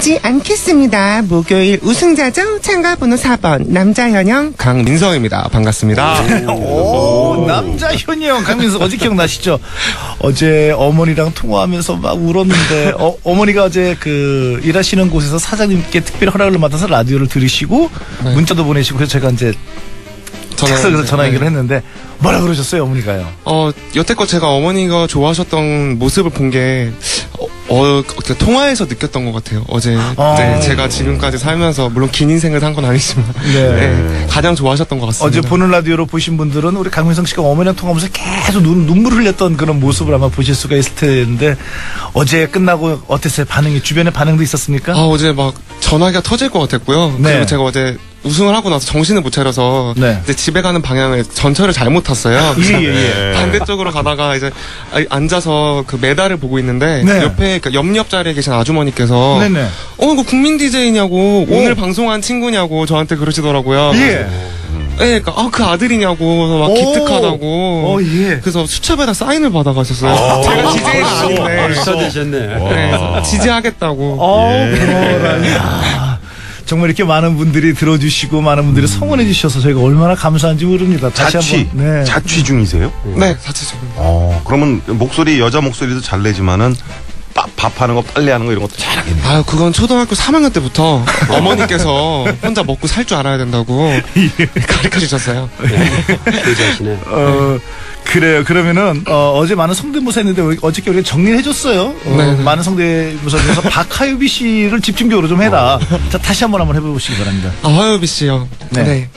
잊지 않겠습니다. 목요일 우승자죠? 참가 번호 4번 남자 현영 강민성입니다. 반갑습니다. 오, 남자 현영 강민석 어제 기억나시죠? 어제 어머니랑 통화하면서 막 울었는데 어, 어머니가 어제 그 일하시는 곳에서 사장님께 특별히 허락을 받아서 라디오를 들으시고 문자도 보내시고 그래서 제가 이제 책석에서 전화 연결을 했는데 뭐라 그러셨어요 어머니가요? 어, 여태껏 제가 어머니가 좋아하셨던 모습을 본 게, 어, 어, 어떻게 통화에서 느꼈던 것 같아요. 어제. 아. 네, 제가 지금까지 살면서, 물론 긴 인생을 산 건 아니지만, 네. 네, 가장 좋아하셨던 것 같습니다. 어제 보는 라디오로 보신 분들은 우리 강민성 씨가 어머니랑 통화하면서 계속 눈, 눈물 흘렸던 그런 모습을 아마 보실 수가 있을 텐데 어제 끝나고 어땠어요? 반응이 주변에 반응도 있었습니까? 아, 어제 막 전화기가 터질 것 같았고요. 네. 그리고 제가 어제 우승을 하고 나서 정신을 못 차려서 네. 이제 집에 가는 방향을 전철을 잘못 탔어요. 예, 예, 예. 반대쪽으로 가다가 이제 아- 앉아서 그 메달을 보고 있는데 네. 옆에 그 옆옆 자리에 계신 아주머니께서 네 네. 어, 이거 국민 DJ냐고 오 늘 방송한 친구냐고 저한테 그러시더라고요. 예. 네, 그러니까 아, 그 아들이냐고 막 오. 기특하다고. 어, 예. 그래서 수첩에다 사인을 받아가셨어요. 제가 DJ가 아닌데. 벌써 되셨네. 네, 지지하겠다고. 고마워라. 야. 정말 이렇게 많은 분들이 들어주시고 많은 분들이 성원해 주셔서 저희가 얼마나 감사한지 모릅니다. 다시 자취, 한번 네. 자취 중이세요? 네, 사치적입니다. 어, 그러면 목소리, 여자 목소리도 잘 내지만은 밥, 밥하는 거, 빨래하는 거 이런 것도 잘하겠네. 아유, 그건 초등학교 3학년 때부터 어머니께서 혼자 먹고 살 줄 알아야 된다고 가르쳐 주셨어요. 되자시네. 어, 그래요. 그러면은 어, 제 많은 성대모사 했는데 어저께 우리가 정리를 해줬어요. 어, 네, 네. 많은 성대모사 중에서 박하유비 씨를 집중적으로 좀 해라. 자 다시 한번 한번 해보시기 바랍니다. 아, 화요비 씨요. 네. 네.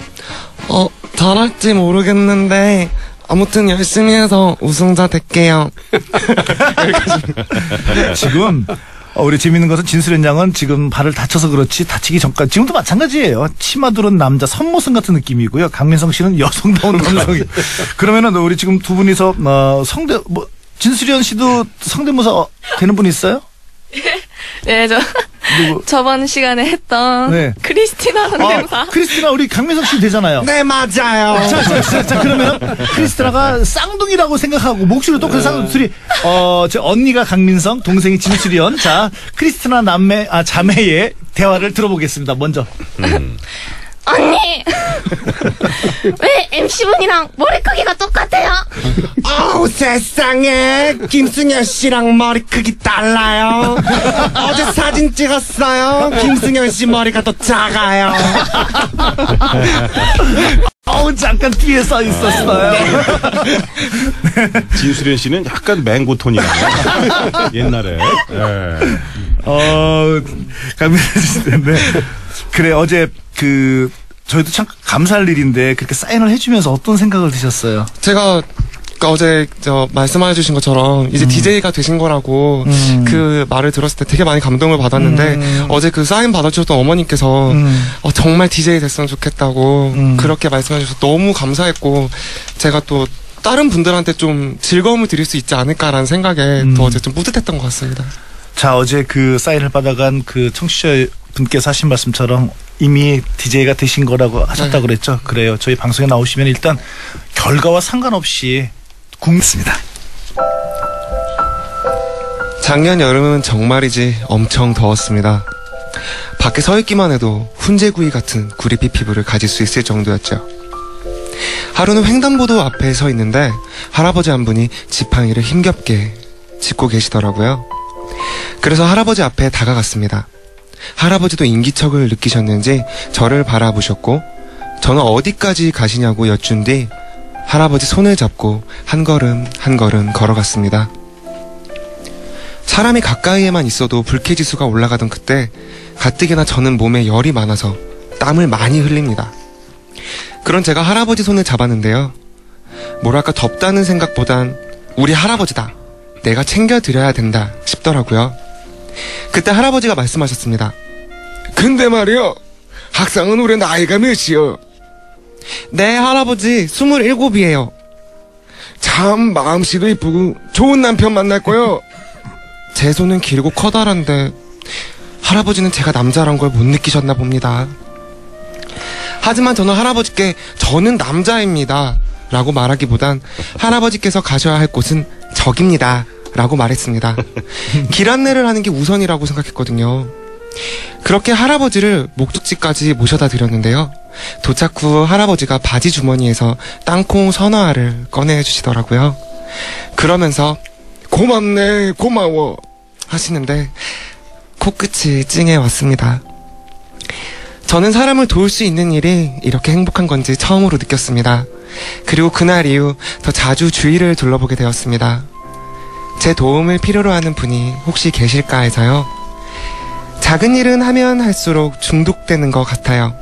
어, 잘할지 모르겠는데, 아무튼 열심히 해서 우승자 될게요. 지금 어, 우리 재밌는 것은 진수련 양은 지금 발을 다쳐서 그렇지 다치기 전까지 지금도 마찬가지예요. 치마 두른 남자 선모성 같은 느낌이고요. 강민성 씨는 여성다운 남성이. 그러면은 우리 지금 두 분이서 어, 성대 뭐 진수련 씨도 성대모사 어, 되는 분 있어요? 네, 저 누구? 저번 시간에 했던 네. 크리스티나 성대모사. 아, 크리스티나 우리 강민성 씨 되잖아요. 네, 맞아요. 자, 자, 자, 자, 그러면 크리스티나가 쌍둥이라고 생각하고 목소리 똑같은 쌍둥이 둘이 어, 제 언니가 강민성, 동생이 진수련. 자, 크리스티나 남매 아 자매의 대화를 들어보겠습니다. 먼저. 언니! 왜 MC분이랑 머리 크기가 똑같아요? 아우 세상에 김승현 씨랑 머리 크기 달라요. 어제 사진 찍었어요. 김승현 씨 머리가 더 작아요. 어우 잠깐 뒤에 서 있었어요. 진수련 씨는 약간 맹고 톤이네요. 옛날에. 예. 어, 강민성 씨, 네. 그래 어제 그 저희도 참 감사할 일인데 그렇게 사인을 해주면서 어떤 생각을 드셨어요? 제가 그러니까 어제 저 말씀해 주신 것처럼 이제 DJ가 되신 거라고 음. 그 말을 들었을 때 되게 많이 감동을 받았는데 음. 어제 그 사인 받아주셨던 어머니께서 음. 어, 정말 DJ 됐으면 좋겠다고 음. 그렇게 말씀해 주셔서 너무 감사했고 제가 또 다른 분들한테 좀 즐거움을 드릴 수 있지 않을까라는 생각에 음. 더 어제 좀 뿌듯했던 것 같습니다. 자 어제 그 사인을 받아간 그 청취자 분께서 하신 말씀처럼 이미 DJ가 되신 거라고 하셨다고 네. 그랬죠. 그래요. 저희 방송에 나오시면 일단 결과와 상관없이 궁금습니다. 작년 여름은 정말이지 엄청 더웠습니다. 밖에 서 있기만 해도 훈제구이 같은 구리피 피부를 가질 수 있을 정도였죠. 하루는 횡단보도 앞에 서 있는데 할아버지 한 분이 지팡이를 힘겹게 짚고 계시더라고요. 그래서 할아버지 앞에 다가갔습니다. 할아버지도 인기척을 느끼셨는지 저를 바라보셨고 저는 어디까지 가시냐고 여쭌 뒤 할아버지 손을 잡고 한 걸음 한 걸음 걸어갔습니다. 사람이 가까이에만 있어도 불쾌지수가 올라가던 그때 가뜩이나 저는 몸에 열이 많아서 땀을 많이 흘립니다. 그런 제가 할아버지 손을 잡았는데요. 뭐랄까 덥다는 생각보단 우리 할아버지다. 내가 챙겨드려야 된다 싶더라고요. 그때 할아버지가 말씀하셨습니다. 근데 말이요. 학상은 올해 나이가 몇이요? 네, 할아버지, 27이에요. 참, 마음씨도 이쁘고, 좋은 남편 만날 거요. 제 손은 길고 커다란데, 할아버지는 제가 남자란 걸 못 느끼셨나 봅니다. 하지만 저는 할아버지께, 저는 남자입니다. 라고 말하기보단, 할아버지께서 가셔야 할 곳은 저깁니다. 라고 말했습니다. 길 안내를 하는 게 우선이라고 생각했거든요. 그렇게 할아버지를 목적지까지 모셔다 드렸는데요. 도착 후 할아버지가 바지 주머니에서 땅콩 서너 알을 꺼내 주시더라고요. 그러면서 고맙네, 고마워 하시는데 코끝이 찡해 왔습니다. 저는 사람을 도울 수 있는 일이 이렇게 행복한 건지 처음으로 느꼈습니다. 그리고 그날 이후 더 자주 주위를 둘러보게 되었습니다. 제 도움을 필요로 하는 분이 혹시 계실까 해서요. 작은 일은 하면 할수록 중독되는 것 같아요.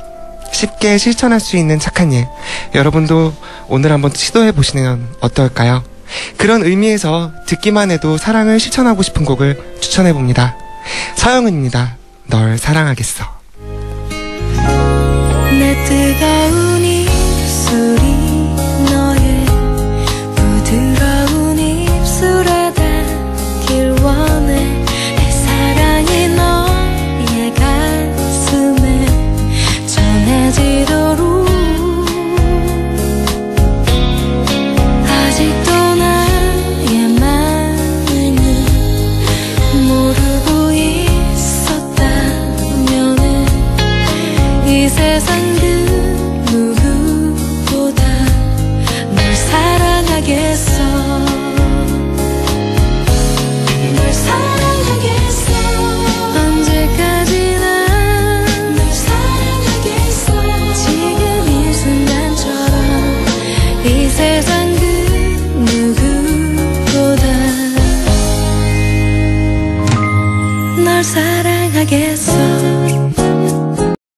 쉽게 실천할 수 있는 착한 일. 여러분도 오늘 한번 시도해 보시면 어떨까요? 그런 의미에서 듣기만 해도 사랑을 실천하고 싶은 곡을 추천해 봅니다. 서영은입니다. 널 사랑하겠어. 내 뜨거운 esqueçam.